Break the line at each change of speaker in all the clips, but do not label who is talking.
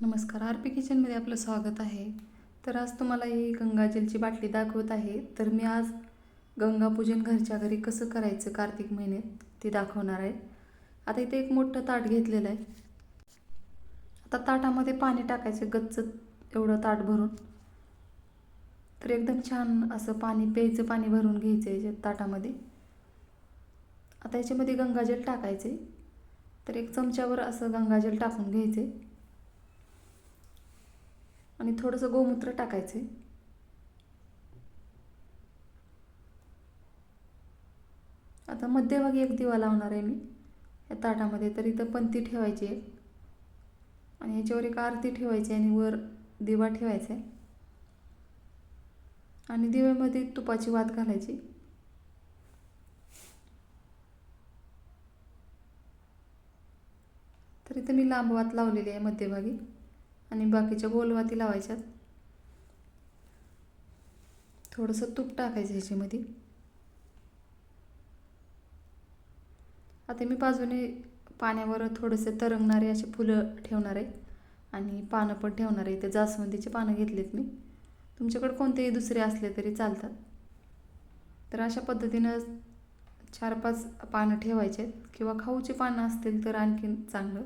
नमस्कार R P किचनमध्ये आपलं स्वागत आहे. तर आज तुम्हाला ही गंगाजलची बाटली दाखवत आहे. तर मी आज गंगापूजन घरच्या घरी कसं करायचं कार्तिक महिन्यात ते दाखवणार आहे. आता इथे एक मोठं ताट घेतलेलं आहे. आता ताटामध्ये पाणी टाकायचं गच्च एवढं ताट भरून. तर एकदम छान असं पाणी प्यायचं पाणी भरून घ्यायचं याच्या ताटामध्ये. आता याच्यामध्ये गंगाजल टाकायचे तर एक चमच्यावर असं गंगाजल टाकून घ्यायचे आणि थोडंसं गोमूत्र टाकायचे. आता मध्यभागी एक दिवा लावणार आहे मी. या ताटामध्ये तर इथं पंती ठेवायची आहे. आणि याच्यावर एक आरती ठेवायची आणि वर दिवा ठेवायचा आहे. आणि दिव्यामध्ये तुपाची वात घालायची. तर इथं मी लांब वात लावलेली आहे मध्यभागी. आणि बाकीच्या गोलवाती लावायच्यात. थोडंसं तूप टाकायचं ह्याच्यामध्ये. आता मी बाजूने पाण्यावर थोडेसे तरंगणारे असे फुलं ठेवणार आहे. आणि पानं पण ठेवणार आहे. इथे जास्वंदीचे पानं घेतलेत मी. तुमच्याकडे कोणतेही दुसरे असले तरी चालतात. तर अशा पद्धतीनं चार पाच पानं ठेवायचे आहेत किंवा खाऊची पानं असतील तर आणखीन चांगलं.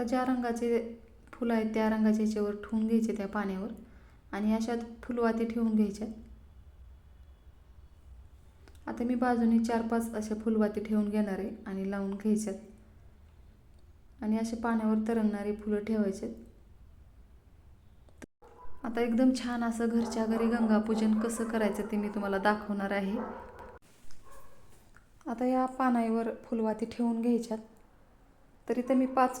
आता ज्या रंगाचे फुलं आहेत त्या रंगाच्या याच्यावर ठेवून घ्यायचे त्या पाण्यावर आणि अशा फुलवाती ठेवून घ्यायच्या. आता मी बाजूने चार पाच अशा फुलवाती ठेवून घेणार आहे आणि लावून घ्यायच्यात. आणि असे पाण्यावर तरंगणारी फुलं ठेवायचे आता एकदम छान असं घरच्या घरी गंगापूजन कसं करायचं ते मी तुम्हाला दाखवणार आहे. आता या पानावर फुलवाती ठेवून घ्यायच्यात. तरी तर मी पाच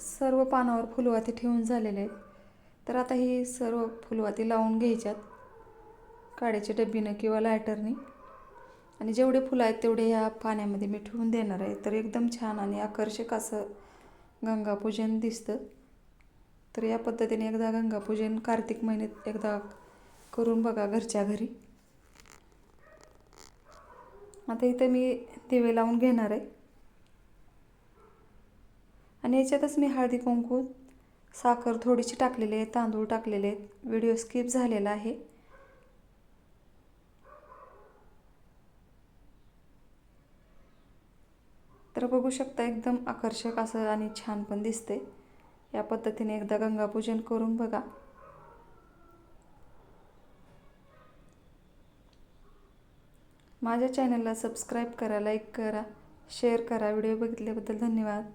सर्व पानावर फुलवाती ठेवून झालेले आहेत. तर आता ही सर्व फुलवाती लावून घ्यायच्यात. काड्याच्या डब्बीनं किंवा लायटरने. आणि जेवढे फुलं आहेत तेवढे या पाण्यामध्ये मी ठेवून देणार आहे. तर एकदम छान आणि आकर्षक असं गंगापूजन दिसतं. तर या पद्धतीने एकदा गंगापूजन कार्तिक महिन्यात एकदा करून बघा घरच्या घरी. आता इथं मी दिवे लावून घेणार आहे. आणि याच्यातच मी हळदी कुंकू साखर थोडीशी टाकलेली आहे तांदूळ टाकलेले आहेत. व्हिडिओ स्किप झालेला आहे. तर बघू शकता एकदम आकर्षक असं आणि छान पण दिसते या पद्धतीने एकदा गंगापूजन करून बघा. माझ्या चॅनलला सबस्क्राईब करा लाईक करा शेअर करा. व्हिडिओ बघितल्याबद्दल धन्यवाद.